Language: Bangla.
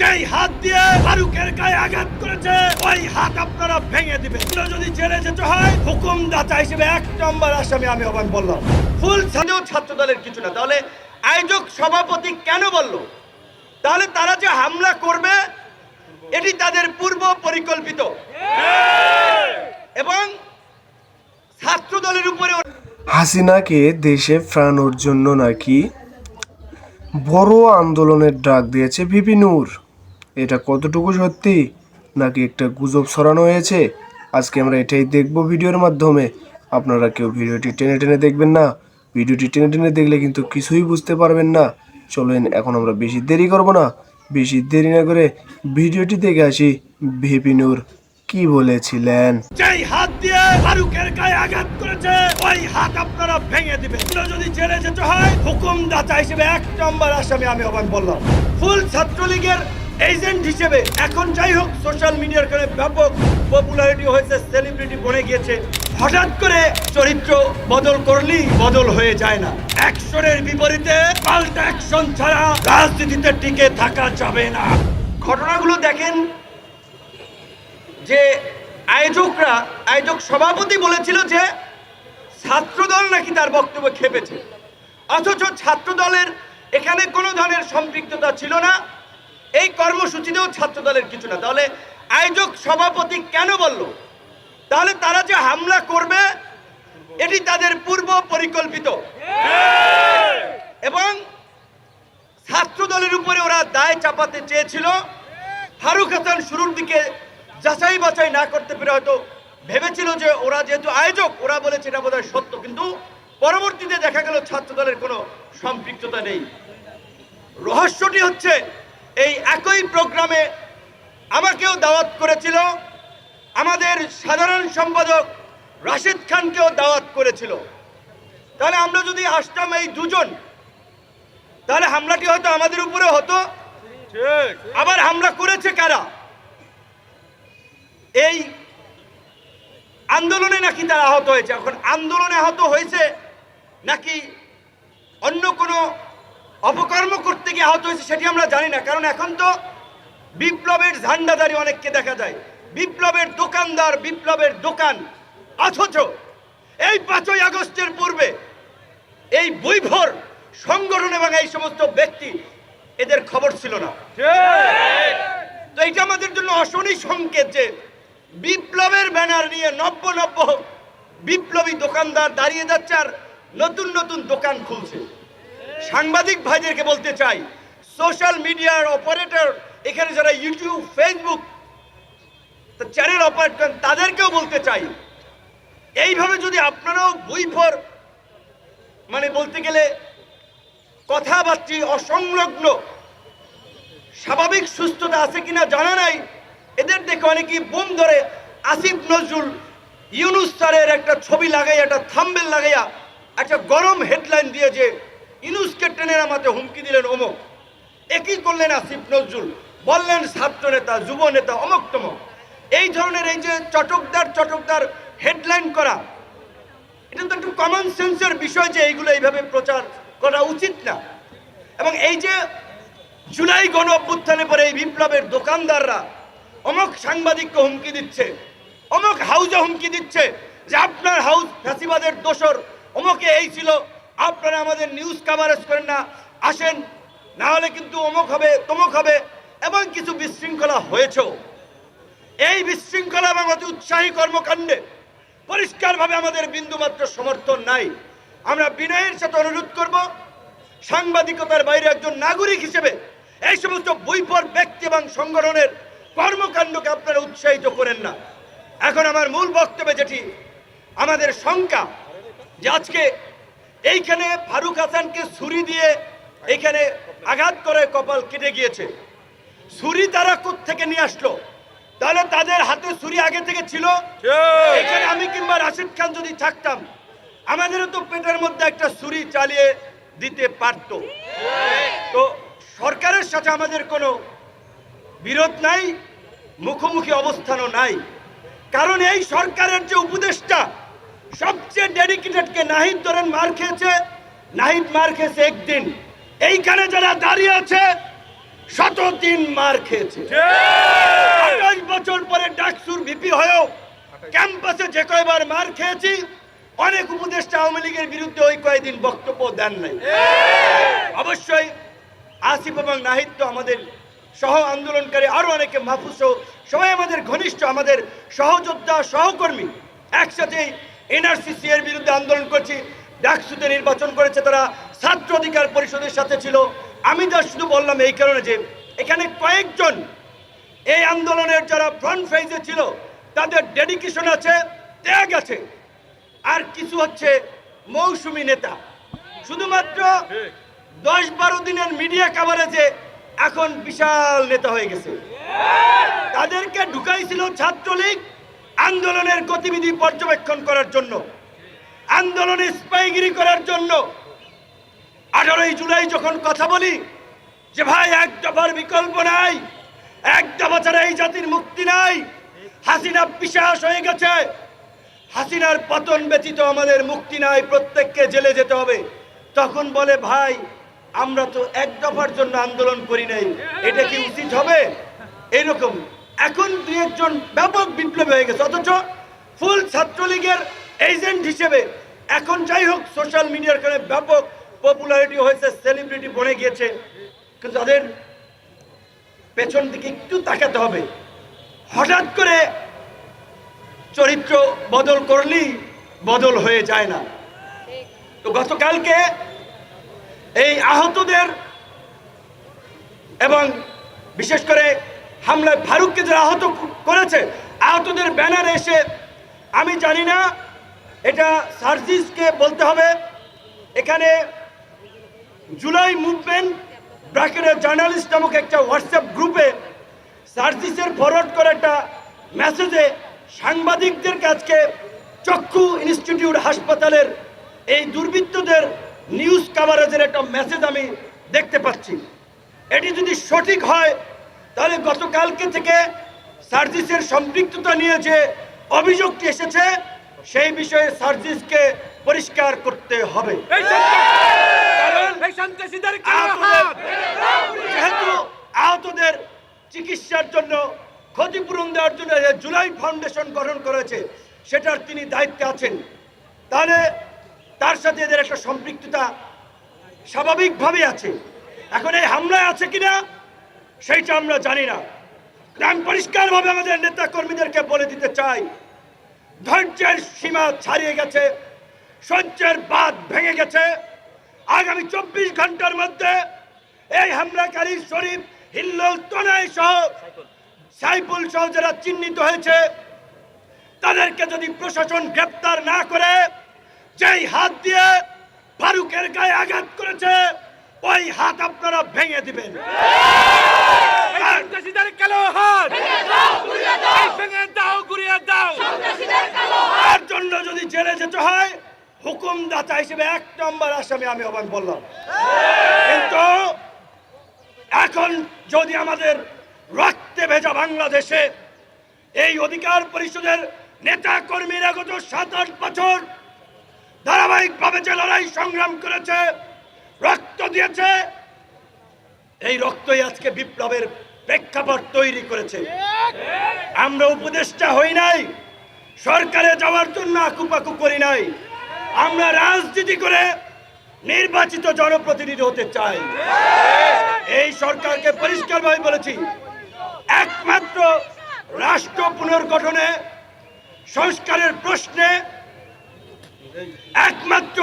যেই হাত দিয়ে ফারুকের গায়ে আঘাত করেছে, ওই হাত আপনারা ভেঙে দিবেন। যদি জেলে যেতে হয়, হুকুমদাতা হিসেবে এক নম্বর আসামি আমি অবান বললাম। ফুল ছাদেও ছাত্র দলের কিছু না। তাহলে আয়োজক সভাপতি কেন বলল? তাহলে তারা যে হামলা করবে, এটি তাদের পূর্ব পরিকল্পিত। এবং ছাত্র দলের উপরে হাসিনাকে দেশে ফেরানোর জন্য নাকি বড় আন্দোলনের ডাক দিয়েছে ভিপি নূর এটা কতটুকু সত্যি? নাকি একটা গুজব ছড়ানো হয়েছে? আজকে আমরা এটাই দেখব ভিডিওর মাধ্যমে। আপনারা কেউ ভিডিওটি টেনে টেনে দেখবেন না। ভিডিওটি টেনে টেনে দেখলে কিন্তু কিছুই বুঝতে পারবেন না। চলেন, এখন আমরা বেশি দেরি করব না। বেশি দেরি না করে ভিডিওটি দেখে আসি। ভিপি নূর কি বলেছিলেন? যেই হাত দিয়ে ফারুকের গায়ে আঘাত করেছে, ওই হাত আপনারা ভেঙে যদি জেলে যেতে হয় হিসেবে এক নম্বর আসামি আমি বললাম। ফুল ছাত্রলীগের এজেন্ট হিসেবে এখন যাই হোক সোশ্যাল মিডিয়ার কারণে ব্যাপক পপুলারিটি হয়েছে সেলিব্রিটি বনে গিয়েছে। হঠাৎ করে চরিত্র বদল করলেই বদল হয়ে যায় না। অ্যাকশনের বিপরীতে পাল্টা অ্যাকশন ছাড়া রাজনীতিতে টিকে থাকা যাবে না। ঘটনাগুলো দেখেন যে আয়োজকরা, আয়োজক সভাপতি বলেছিল যে ছাত্রদল নাকি তার বক্তব্য খেপেছে। অথচ ছাত্রদলের এখানে কোনো ধরনের সম্পৃক্ততা ছিল না। এই কর্মসূচিতেও ছাত্রদলের কিছু না। তাহলে আয়োজক সভাপতি কেন বলল? তাহলে তারা যে হামলা করবে, এটি তাদের পূর্ব পরিকল্পিত। এবং ছাত্র দলের উপরে ওরা দায় চাপাতে চেয়েছিল। ফারুক হাসান শুরুর দিকে যাচাই বাছাই না করতে পেরে হয়তো ভেবেছিল যে ওরা যেহেতু আয়োজক, ওরা বলেছে এটা বোধহয় সত্য। কিন্তু পরবর্তীতে দেখা গেল ছাত্র দলের কোনো সম্পৃক্ততা নেই। রহস্যটি হচ্ছে এই একই প্রোগ্রামে আমাকেও দাওয়াত করেছিল। আমাদের সাধারণ সম্পাদক রাশেদ খানকেও দাওয়াত করেছিল। তাহলে আমরা যদি আসতাম এই দুজন, তাহলে হামলাটি হয়তো আমাদের উপরে হতো। আবার হামলা করেছে কারা? এই আন্দোলনে নাকি তারা আহত হয়েছে। এখন আন্দোলনে আহত হয়েছে নাকি অন্য কোনো অপকর্ম করতে গিয়ে আহত হয়েছে সেটি আমরা জানি না। কারণ এখন তো বিপ্লবের ঝান্ডাদারি অনেককে দেখা যায়। বিপ্লবের দোকানদার, বিপ্লবের দোকান। অথচ এই পাঁচই আগস্টের পূর্বে এই বৈভর সংগঠন এবং এই সমস্ত ব্যক্তি এদের খবর ছিল না। তো এটা আমাদের জন্য অশনি সংকেত যে বিপ্লবের ব্যানার নিয়ে নব্য নব্য বিপ্লবী দোকানদার দাঁড়িয়ে যাচ্ছে আর নতুন নতুন দোকান খুলছে। সাংবাদিক ভাইদেরকে বলতে চাই সোশ্যাল মিডিয়ার অপারেটর এখানে যারা ইউটিউব ফেসবুক চ্যানেল অপারেট করেন তাদেরকেও বলতে চাই। এইভাবে যদি আপনারাও বইফর মানে বলতে গেলে কথাবার্তি অসংলগ্ন, স্বাভাবিক সুস্থতা আছে কিনা জানা নাই, এদের দেখে অনেকেই বোম ধরে আসিফ নজরুল, ইউনুস স্যারের একটা ছবি লাগাইয়া, একটা থাম্বেল লাগাইয়া, একটা গরম হেডলাইন দিয়ে যে ইউনুসকে টেনে নামাতে হুমকি দিলেন অমুক। একই করলেন আসিফ নজরুল, বললেন ছাত্র নেতা, যুব নেতা, অমক তমক। এই ধরনের এই যে চটকদার চটকদার হেডলাইন করা, এটা তো একটু কমন সেন্সের বিষয় যে এইগুলো এইভাবে প্রচার করা উচিত না। এবং এই যে জুলাই গণ অভ্যুত্থানে পরে এই বিপ্লবের দোকানদাররা অমক সাংবাদিককে হুমকি দিচ্ছে, অমক হাউজে হুমকি দিচ্ছে যে আপনার হাউস ফ্যাসিবাদের দোসর অমকে এই ছিল আপনারা আমাদের নিউজ কাভারেজ করেন না, আসেন, না হলে কিন্তু অমক হবে, তমক হবে, এবং কিছু বিশৃঙ্খলা হয়েছেও। এই বিশৃঙ্খলা এবং অতি উৎসাহী কর্মকাণ্ডে পরিষ্কারভাবে আমাদের বিন্দুমাত্র সমর্থন নাই। আমরা বিনয়ের সাথে অনুরোধ করব, সাংবাদিকতার বাইরে একজন নাগরিক হিসেবে এই সমস্ত বৈপর ব্যক্তি এবং সংগঠনের কর্মকাণ্ডকে আপনারা উৎসাহিত করেন না। এখন আমার মূল বক্তব্যে যেটি, আমাদের শঙ্কা যে আজকে এইখানে ফারুক হাসানকে ছুরি দিয়ে এইখানে আঘাত করে কপাল কেটে গিয়েছে। ছুরি তারা থেকে নিয়ে আসলো? তাহলে তাদের হাতে ছুরি আগে থেকে ছিল? এখানে আমি কিংবা রাশিদ খান যদি থাকতাম আমাদেরও তো পেটের মধ্যে একটা ছুরি চালিয়ে দিতে পারত। তো সরকারের সাথে আমাদের কোনো বিরোধ নাই মুখোমুখি অবস্থানও নাই। কারণ এই সরকারের যে উপদেষ্টা সবচেয়ে নাহিদ ধরেন মার খেয়েছে। নাহিদ মার খেয়েছে একদিন। এইখানে যারা দাঁড়িয়ে আছে শত দিন মার খেয়েছে। আঠাশ বছর পরে ডাকসুর ভিপি হয়েও ক্যাম্পাসে যে কয়বার মার খেয়েছি অনেক উপদেষ্টা আওয়ামী লীগের বিরুদ্ধে ওই কয়েকদিন বক্তব্য দেন নাই। অবশ্যই আসিফ এবং নাহিদ তো আমাদের সহ আন্দোলনকারী আরও অনেকে মাহফুজ সবাই আমাদের ঘনিষ্ঠ আমাদের সহযোদ্ধা সহকর্মী। একসাথে এনআরসিসি এর বিরুদ্ধে আন্দোলন করছি ডাকসুতে নির্বাচন করেছে তারা ছাত্র অধিকার পরিষদের সাথে ছিল। আমি যা শুধু বললাম এই কারণে যে এখানে কয়েকজন এই আন্দোলনের যারা ফ্রন্ট ফেজে ছিল তাদের ডেডিকেশন আছে ত্যাগ আছে। আর কিছু হচ্ছে মৌসুমী নেতা। শুধুমাত্র দশ বারো দিনের মিডিয়া কাভারেজে এখন বিশাল নেতা হয়ে গেছে। তাদেরকে ঢুকাইছিল ছাত্রলীগ আন্দোলনের গতিবিধি পর্যবেক্ষণ করার জন্য, আন্দোলনে স্পাইগিরি করার জন্য আঠারোই জুলাই যখন কথা বলি, যে ভাই এক দফার বিকল্প নাই, এক দফা ছাড়া এই জাতির মুক্তি নাই, হাসিনা বিশ্বাস হয়ে গেছে। হাসিনার পতন ব্যতীত আমাদের মুক্তি নাই, প্রত্যেককে জেলে যেতে হবে। তখন বলে, ভাই, আমরা তো এক দফার জন্য আন্দোলন করি নাই, এটা কি উচিত হবে? এরকম এখন দুই একজন ব্যাপক বিপ্লবী হয়ে গেছে, অথচ ফুল ছাত্রলীগের এজেন্ট হিসেবে এখন যাই হোক সোশ্যাল মিডিয়ার কারণে ব্যাপক পপুলারিটি হয়েছে সেলিব্রিটি বনে গিয়েছে। কিন্তু তাদের পেছন দিকে একটু তাকাতে হবে। হঠাৎ করে চরিত্র বদল করলেই বদল হয়ে যায় না। তো গতকালকে এই আহতদের এবং বিশেষ করে হামলায় ফারুককে যারা আহত করেছে, আহতদের ব্যানার এসে, আমি জানি না, এটা সার্জিসকে বলতে হবে। এখানে জুলাই মুভমেন্ট ব্র্যাকেটের জার্নালিস্ট নামক একটা হোয়াটসঅ্যাপ গ্রুপে সার্জিসের ফরওয়ার্ড করা একটা মেসেজে সাংবাদিকদের কাছকে চক্ষু ইনস্টিটিউট হাসপাতালের এই দুর্বৃত্তদের নিউজ কাভারেজের একটা মেসেজ আমি দেখতে পাচ্ছি। এটি যদি সঠিক হয় তাহলে গতকালকে থেকে সার্জিসের সম্পৃক্ততা নিয়ে যে অভিযোগটি এসেছে সেই বিষয়ে সার্জিসকে পরিষ্কার করতে হবে। যেহেতু আহতদের চিকিৎসার জন্য ক্ষতিপূরণ দেওয়ার জন্য যে জুলাই ফাউন্ডেশন গঠন করেছে সেটার তিনি দায়িত্বে আছেন। তাহলে তার সাথে এদের একটা সম্পৃক্ততা স্বাভাবিকভাবে আছে। এখন এই হামলায় আছে কিনা সেইটা আমরা জানি না। আমি পরিষ্কারভাবে আমাদের নেতা কর্মীদেরকে বলে দিতে চাই, ধৈর্যের সীমা ছাড়িয়ে গেছে, সহ্যের বাদ ভেঙে গেছে। আগামী চব্বিশ ঘণ্টার মধ্যে এই হামলাকারী শরীফ, হিল্লোল তনয় সহ সাইফুল সহ যারা চিহ্নিত হয়েছে, তাদেরকে যদি প্রশাসন গ্রেপ্তার না করে, যেই হাত দিয়ে ফারুকের গায়ে আঘাত করেছে ওই হাত আপনারা ভেঙে দিবেন। কালো হাত। ভেঙে দাও গুড়িয়ে দাও। তার জন্য যদি জেলে যেতে হয় হুকুমদাতা হিসেবে এক নম্বর আসামি আমি অবান বললাম। কিন্তু এখন যদি আমাদের রক্তে ভেজা বাংলাদেশে এই অধিকার পরিষদের নেতা কর্মীরা গত সাত আট বছর ধারাবাহিকভাবে যে লড়াই সংগ্রাম করেছে রক্ত দিয়েছে। এই রক্তই আজকে বিপ্লবের প্রেক্ষাপট তৈরি করেছে। আমরা উপদেষ্টা হই নাই, সরকারে যাওয়ার জন্য আকুপাকু করি নাই। আমরা রাজনীতি করে নির্বাচিত জনপ্রতিনিধি হতে চাই। এই সরকারকে পরিষ্কারভাবে বলেছি, একমাত্র রাষ্ট্র পুনর্গঠনে, সংস্কারের প্রশ্নে, একমাত্র